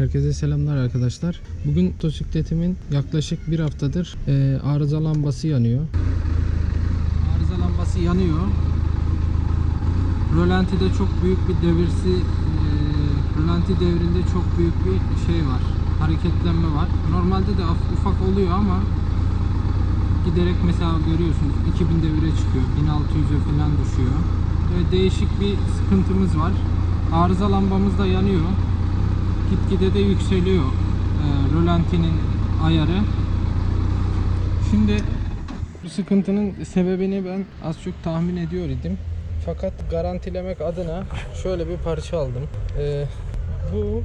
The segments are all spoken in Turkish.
Herkese selamlar arkadaşlar. Bugün motosikletimin yaklaşık bir haftadır e, arıza lambası yanıyor. Arıza lambası yanıyor. Rölantide çok büyük bir devirsi, e, rölanti devrinde çok büyük bir şey var. Hareketlenme var. Normalde de ufak oluyor ama giderek mesela görüyorsunuz 2000 devire çıkıyor, 1600'e falan düşüyor. Ve değişik bir sıkıntımız var. Arıza lambamız da yanıyor. Gitgide de yükseliyor e, rölantinin ayarı. Şimdi bu sıkıntının sebebini ben az çok tahmin ediyor idim. Fakat garantilemek adına şöyle bir parça aldım. E, bu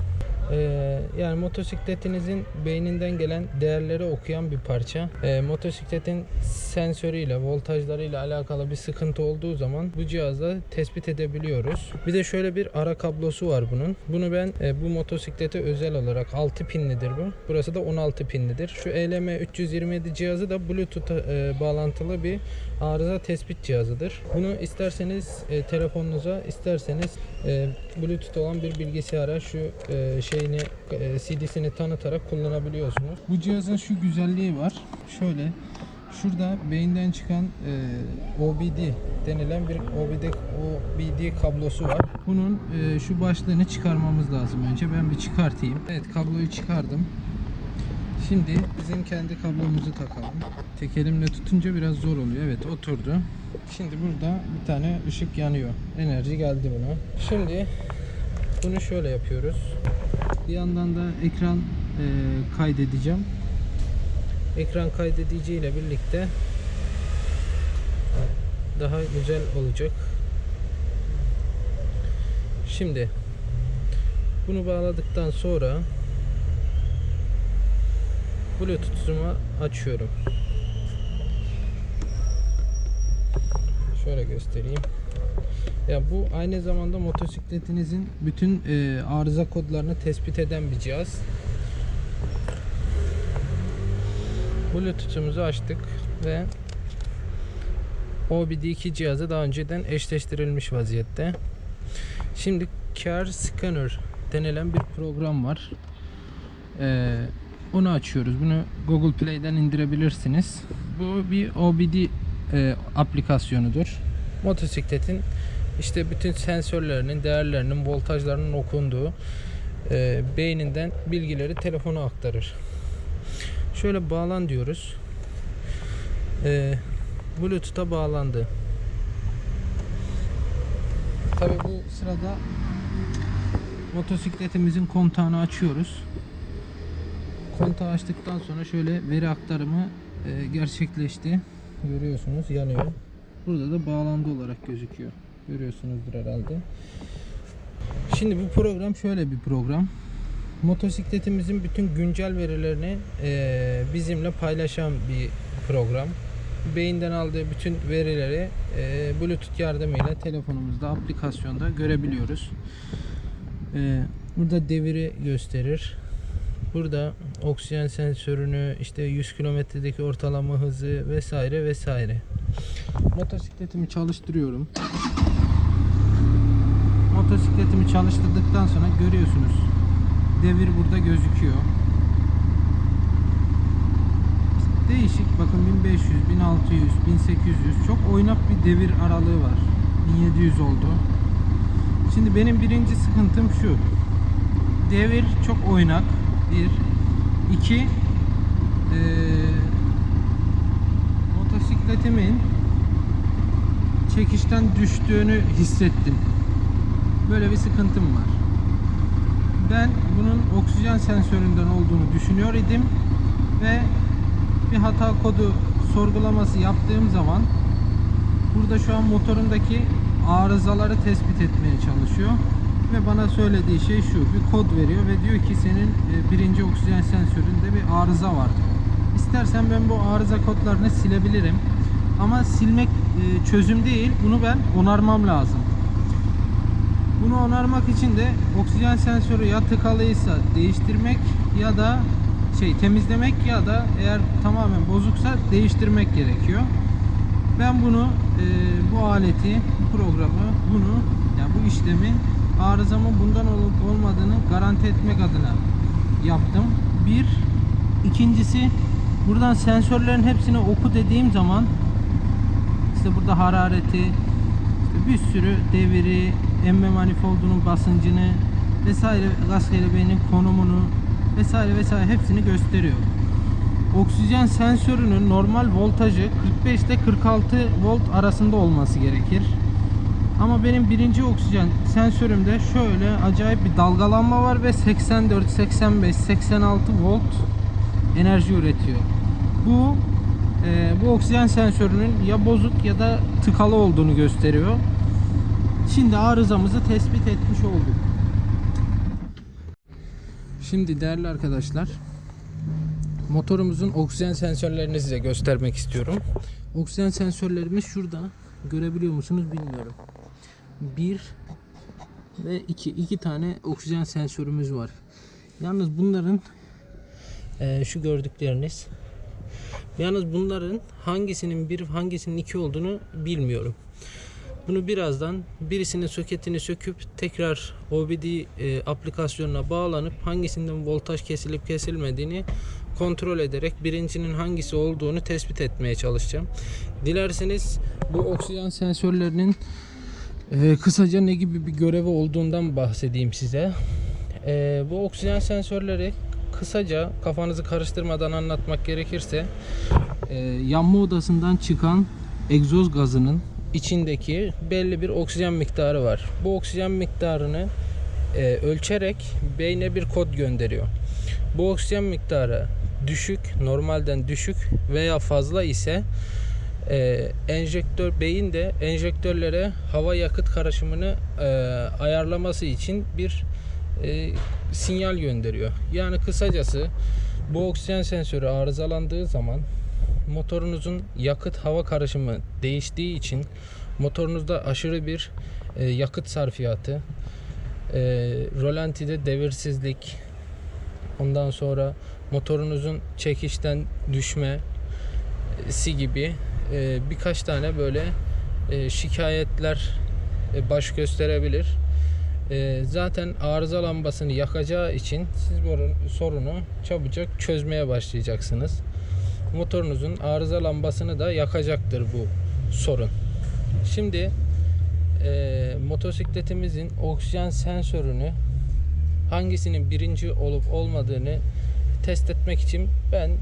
e, yani motosikletinizin beyninden gelen değerleri okuyan bir parça. E, motosikletin sensörüyle, voltajlarıyla alakalı bir sıkıntı olduğu zaman bu cihazla tespit edebiliyoruz. Bir de şöyle bir ara kablosu var bunun. Bunu ben e, bu motosiklete özel olarak 6 pinlidir bu. Burası da 16 pinlidir. Şu ELM 327 cihazı da Bluetooth e, bağlantılı bir arıza tespit cihazıdır. Bunu isterseniz e, telefonunuza, isterseniz e, Bluetooth olan bir bilgisayara şu e, şeyini e, CD'sini tanıtarak kullanabiliyorsunuz. Bu cihazın şu güzelliği var. Şöyle şurada beyinden çıkan e, OBD denilen bir OBD OBD kablosu var. Bunun e, şu başlığını çıkarmamız lazım önce. Ben bir çıkartayım. Evet kabloyu çıkardım. Şimdi bizim kendi kablomuzu takalım. Tek elimle tutunca biraz zor oluyor. Evet oturdu. Şimdi burada bir tane ışık yanıyor. Enerji geldi buna. Şimdi bunu şöyle yapıyoruz. Bir yandan da ekran e, kaydedeceğim. Ekran kaydedici ile birlikte daha güzel olacak. Şimdi bunu bağladıktan sonra Bluetooth'umu açıyorum. Şöyle göstereyim. Ya bu aynı zamanda motosikletinizin bütün e, arıza kodlarını tespit eden bir cihaz. Bluetooth'umuzu açtık ve OBD2 cihazı daha önceden eşleştirilmiş vaziyette. Şimdi Car Scanner denilen bir program var. Ee, onu açıyoruz. Bunu Google Play'den indirebilirsiniz. Bu bir OBD e, aplikasyonudur. Motosikletin işte bütün sensörlerinin, değerlerinin, voltajlarının okunduğu e, beyninden bilgileri telefona aktarır. Şöyle bağlan diyoruz. E, Bluetooth'a bağlandı. Tabi bu sırada motosikletimizin kontağını açıyoruz. Kontağı açtıktan sonra şöyle veri aktarımı e, gerçekleşti. Görüyorsunuz yanıyor. Burada da bağlandı olarak gözüküyor. Görüyorsunuzdur herhalde. Şimdi bu program şöyle bir program. Motosikletimizin bütün güncel verilerini e, bizimle paylaşan bir program. Beyinden aldığı bütün verileri e, Bluetooth yardımıyla telefonumuzda, aplikasyonda görebiliyoruz. E, burada deviri gösterir. Burada oksijen sensörünü, işte 100 kilometredeki ortalama hızı vesaire vesaire. Motosikletimi çalıştırıyorum. Motosikletimi çalıştırdıktan sonra görüyorsunuz. Devir burada gözüküyor. Değişik bakın 1500, 1600, 1800 çok oynak bir devir aralığı var. 1700 oldu. Şimdi benim birinci sıkıntım şu. Devir çok oynak. Bir. iki eee, motosikletimin çekişten düştüğünü hissettim. Böyle bir sıkıntım var. Ben bunun oksijen sensöründen olduğunu düşünüyor idim ve bir hata kodu sorgulaması yaptığım zaman burada şu an motorundaki arızaları tespit etmeye çalışıyor ve bana söylediği şey şu bir kod veriyor ve diyor ki senin e, birinci oksijen sensöründe bir arıza var diyor. İstersen ben bu arıza kodlarını silebilirim ama silmek e, çözüm değil bunu ben onarmam lazım. Bunu onarmak için de oksijen sensörü ya tıkalıysa değiştirmek ya da şey temizlemek ya da eğer tamamen bozuksa değiştirmek gerekiyor. Ben bunu e, bu aleti, bu programı, bunu yani bu işlemi arızamın bundan olup olmadığını garanti etmek adına yaptım. Bir. ikincisi buradan sensörlerin hepsini oku dediğim zaman işte burada harareti, bir sürü deviri, emme manifoldunun basıncını vesaire gaz kelebeğinin konumunu vesaire vesaire hepsini gösteriyor. Oksijen sensörünün normal voltajı 45 ile 46 volt arasında olması gerekir. Ama benim birinci oksijen sensörümde şöyle acayip bir dalgalanma var ve 84, 85, 86 volt enerji üretiyor. Bu e, bu oksijen sensörünün ya bozuk ya da tıkalı olduğunu gösteriyor. Şimdi arızamızı tespit etmiş olduk. Şimdi değerli arkadaşlar motorumuzun oksijen sensörlerini size göstermek istiyorum. Oksijen sensörlerimiz şurada. Görebiliyor musunuz bilmiyorum. Bir ve iki, iki tane oksijen sensörümüz var. Yalnız bunların eee, şu gördükleriniz yalnız bunların hangisinin bir hangisinin iki olduğunu bilmiyorum. Bunu birazdan birisinin soketini söküp tekrar OBD e, aplikasyonuna bağlanıp hangisinden voltaj kesilip kesilmediğini kontrol ederek birincinin hangisi olduğunu tespit etmeye çalışacağım. Dilerseniz bu oksijen sensörlerinin e, kısaca ne gibi bir görevi olduğundan bahsedeyim size. E, bu oksijen sensörleri kısaca kafanızı karıştırmadan anlatmak gerekirse e, yanma odasından çıkan egzoz gazının içindeki belli bir oksijen miktarı var. Bu oksijen miktarını e, ölçerek beyne bir kod gönderiyor. Bu oksijen miktarı düşük, normalden düşük veya fazla ise e, enjektör beyin de enjektörlere hava yakıt karışımını e, ayarlaması için bir e, sinyal gönderiyor. Yani kısacası bu oksijen sensörü arızalandığı zaman motorunuzun yakıt hava karışımı değiştiği için motorunuzda aşırı bir e, yakıt sarfiyatı, e, rolantide devirsizlik, ondan sonra motorunuzun çekişten düşmesi gibi e, birkaç tane böyle e, şikayetler e, baş gösterebilir. E, zaten arıza lambasını yakacağı için siz bu sorunu çabucak çözmeye başlayacaksınız. Motorunuzun arıza lambasını da yakacaktır bu sorun. Şimdi e, motosikletimizin oksijen sensörünü hangisinin birinci olup olmadığını test etmek için ben e,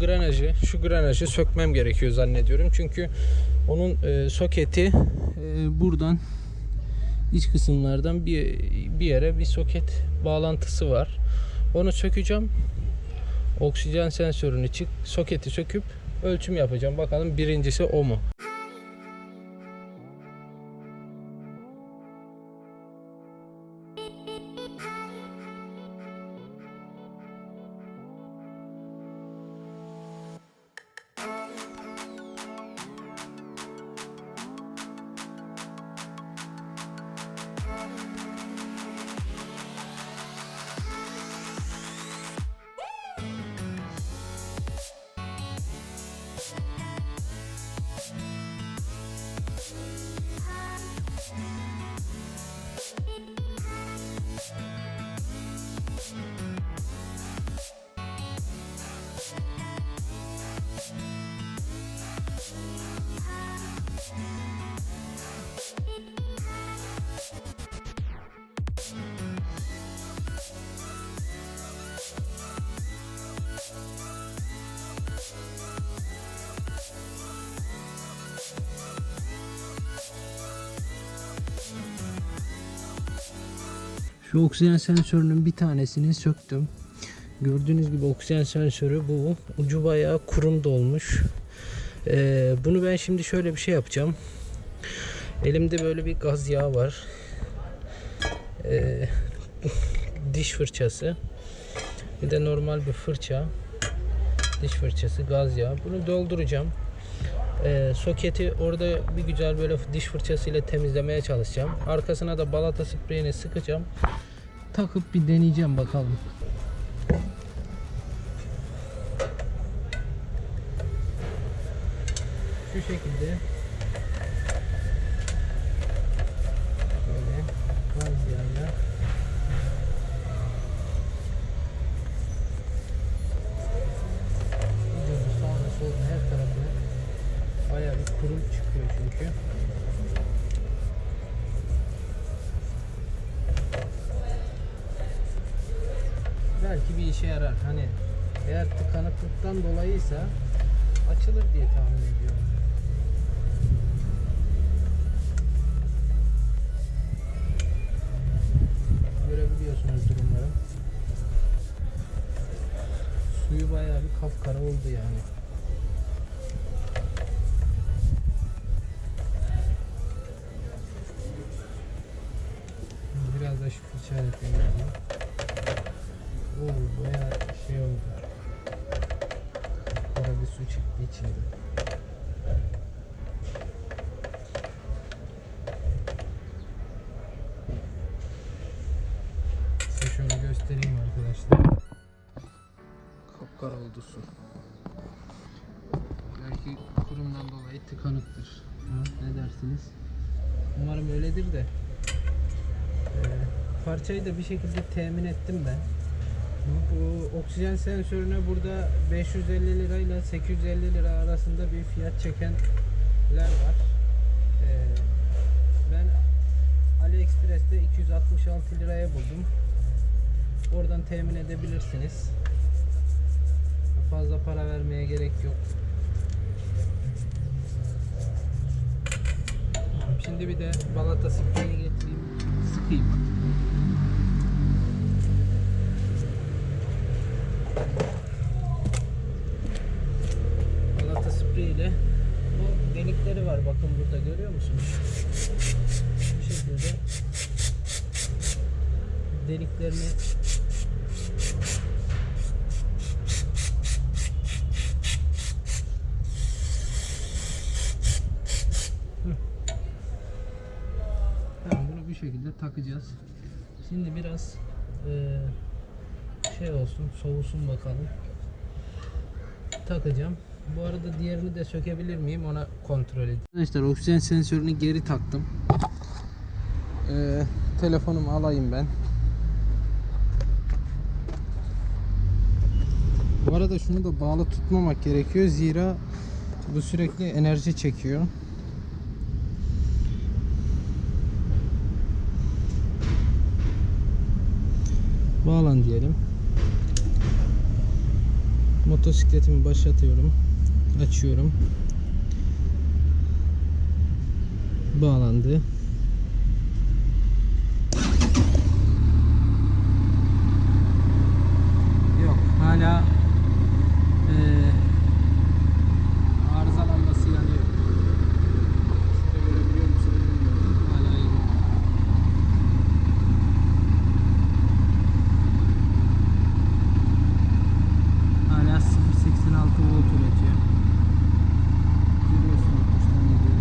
granajı, şu granajı sökmem gerekiyor zannediyorum. Çünkü onun e, soketi e, buradan iç kısımlardan bir bir yere bir soket bağlantısı var. Onu sökeceğim. Oksijen sensörünü çık, soketi söküp ölçüm yapacağım. Bakalım birincisi o mu? Şu oksijen sensörünün bir tanesini söktüm. Gördüğünüz gibi oksijen sensörü bu. Ucu bayağı kurum dolmuş. Ee, bunu ben şimdi şöyle bir şey yapacağım. Elimde böyle bir gaz yağı var. Ee, diş fırçası. Bir de normal bir fırça. Diş fırçası, gaz yağı. Bunu dolduracağım. Ee, soketi orada bir güzel böyle diş fırçasıyla temizlemeye çalışacağım. Arkasına da balata spreyini sıkacağım. Takıp bir deneyeceğim bakalım. Şu şekilde böyle gaz yağıyla Bayağı bir kurum çıkıyor çünkü. Belki bir işe yarar. Hani eğer tıkanıklıktan dolayıysa açılır diye tahmin ediyorum. Görebiliyorsunuz durumları. Suyu bayağı bir kapkara oldu yani. Oo bayağı şey oldu. Kara bir su çıktı içinde. Size şöyle göstereyim arkadaşlar. Kapkara oldu su. Belki kurumdan dolayı tıkanıktır. Ha, ne dersiniz? Umarım öyledir de. Parçayı da bir şekilde temin ettim ben. Bu oksijen sensörüne burada 550 lirayla 850 lira arasında bir fiyat çekenler var. Ee, ben AliExpress'te 266 liraya buldum. Oradan temin edebilirsiniz. Fazla para vermeye gerek yok. Şimdi bir de balata spreyini getireyim. Sıkayım. Balata spreyi ile bu delikleri var bakın burada görüyor musunuz? Bu şekilde deliklerini Tamam bunu bir şekilde takacağız. Şimdi biraz eee, şey olsun, soğusun bakalım. Takacağım. Bu arada diğerini de sökebilir miyim ona kontrol edeyim. Arkadaşlar oksijen sensörünü geri taktım. Eee, telefonumu alayım ben. Bu arada şunu da bağlı tutmamak gerekiyor zira bu sürekli enerji çekiyor. Bağlan diyelim. Motosikletimi başlatıyorum. Açıyorum. Bağlandı. Yok hala eee arıza lambası yanıyor. Siz de görebiliyor musunuz bilmiyorum. Hala yanıyor. Hala 0.86 volt üretiyor. Görüyorsunuz dıştan geliyor.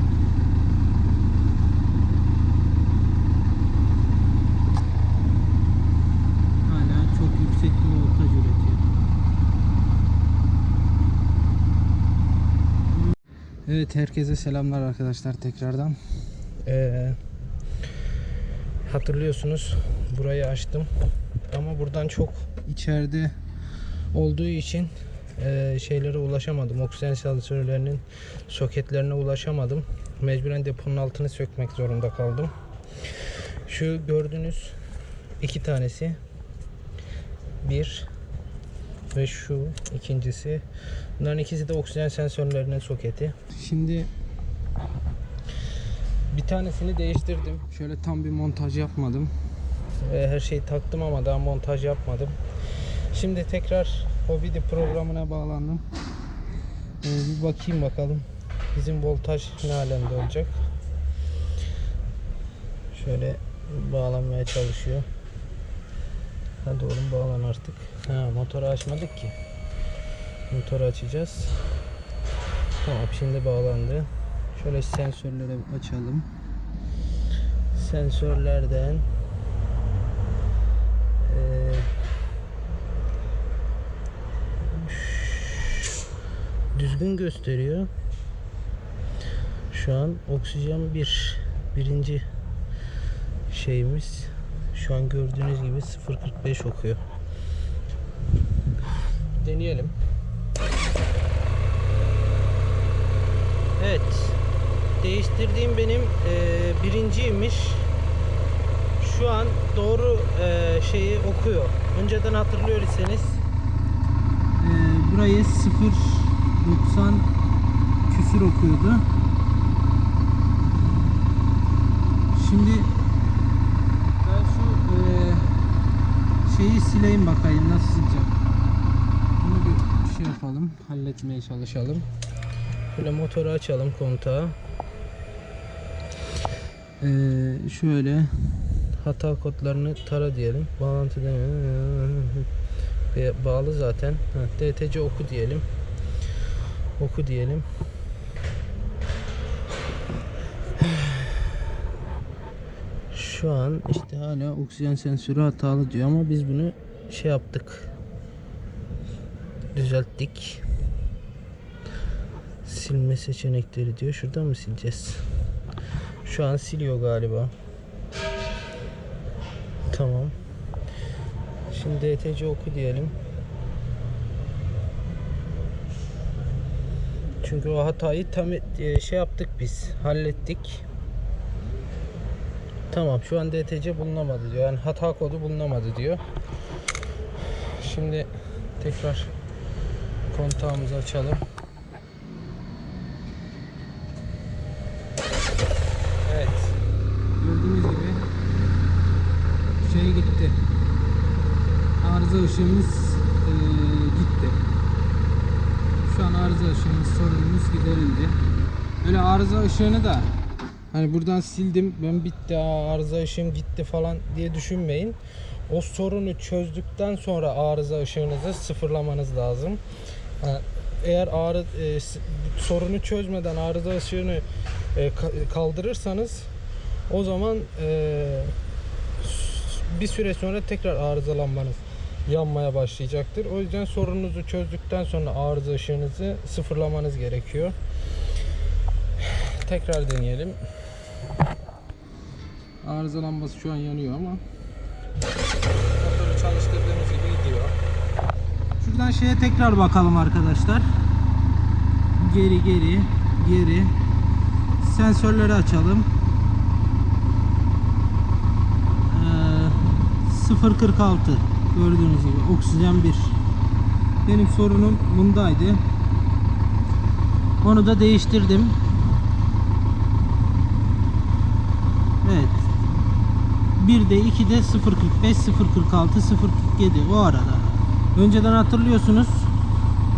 Hala çok yüksek bir voltaj üretiyor. Evet herkese selamlar arkadaşlar tekrardan. Ee, hatırlıyorsunuz burayı açtım ama buradan çok içeride olduğu için e, şeylere ulaşamadım. Oksijen sensörlerinin soketlerine ulaşamadım. Mecburen deponun altını sökmek zorunda kaldım. Şu gördüğünüz iki tanesi bir ve şu ikincisi. Bunların ikisi de oksijen sensörlerinin soketi. Şimdi bir tanesini değiştirdim. Şöyle tam bir montaj yapmadım. Her şeyi taktım ama daha montaj yapmadım. Şimdi tekrar video programına bağlandım. Ee, bir bakayım bakalım. Bizim voltaj ne alemde olacak. Şöyle bağlanmaya çalışıyor. Hadi oğlum bağlan artık. Ha, motoru açmadık ki. Motoru açacağız. Tamam şimdi bağlandı. Şöyle sensörleri açalım. Sensörlerden eee düzgün gösteriyor. Şu an oksijen bir birinci şeyimiz şu an gördüğünüz gibi 0.45 okuyor. Deneyelim. Evet. Değiştirdiğim benim eee, birinciymiş. Şu an doğru eee, şeyi okuyor. Önceden hatırlıyor iseniz eee, burayı 0.90 küsür okuyordu. Şimdi ben şu eee, şeyi sileyim bakayım nasıl sileceğim. Bunu bir şey yapalım, halletmeye çalışalım. Şöyle motoru açalım kontağı. Ee, şöyle hata kodlarını tara diyelim. Bağlantı Be- bağlı zaten. DTC oku diyelim. Oku diyelim. Şu an işte hala oksijen sensörü hatalı diyor ama biz bunu şey yaptık. Düzelttik. Silme seçenekleri diyor. Şuradan mı sileceğiz? Şu an siliyor galiba. Tamam. Şimdi DTC oku diyelim. Çünkü o hatayı tam e, şey yaptık biz. Hallettik. Tamam şu an DTC bulunamadı diyor. Yani hata kodu bulunamadı diyor. Şimdi tekrar kontağımızı açalım. Evet. Gördüğünüz gibi şey gitti. Arıza ışığımız eee, gitti. Şu an arıza ışığımız sorunumuz giderildi. Öyle arıza ışığını da hani buradan sildim ben bitti arıza ışığım gitti falan diye düşünmeyin. O sorunu çözdükten sonra arıza ışığınızı sıfırlamanız lazım. Eğer ağrı, e, sorunu çözmeden arıza ışığını e, ka- kaldırırsanız o zaman e, bir süre sonra tekrar arızalanmanız yanmaya başlayacaktır. O yüzden sorununuzu çözdükten sonra arıza ışığınızı sıfırlamanız gerekiyor. Tekrar deneyelim. Arıza lambası şu an yanıyor ama motoru çalıştırdığımız gibi gidiyor. Şuradan şeye tekrar bakalım arkadaşlar. Geri geri geri sensörleri açalım. Ee, 0.46 gördüğünüz gibi oksijen 1. Benim sorunum bundaydı. Onu da değiştirdim. Evet. 1'de 2'de 0.45, 0.46, 0.47 o arada. Önceden hatırlıyorsunuz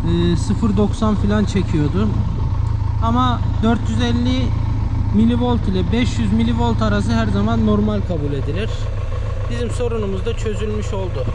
e, 0.90 falan çekiyordu. Ama 450 milivolt ile 500 milivolt arası her zaman normal kabul edilir. Bizim sorunumuz da çözülmüş oldu.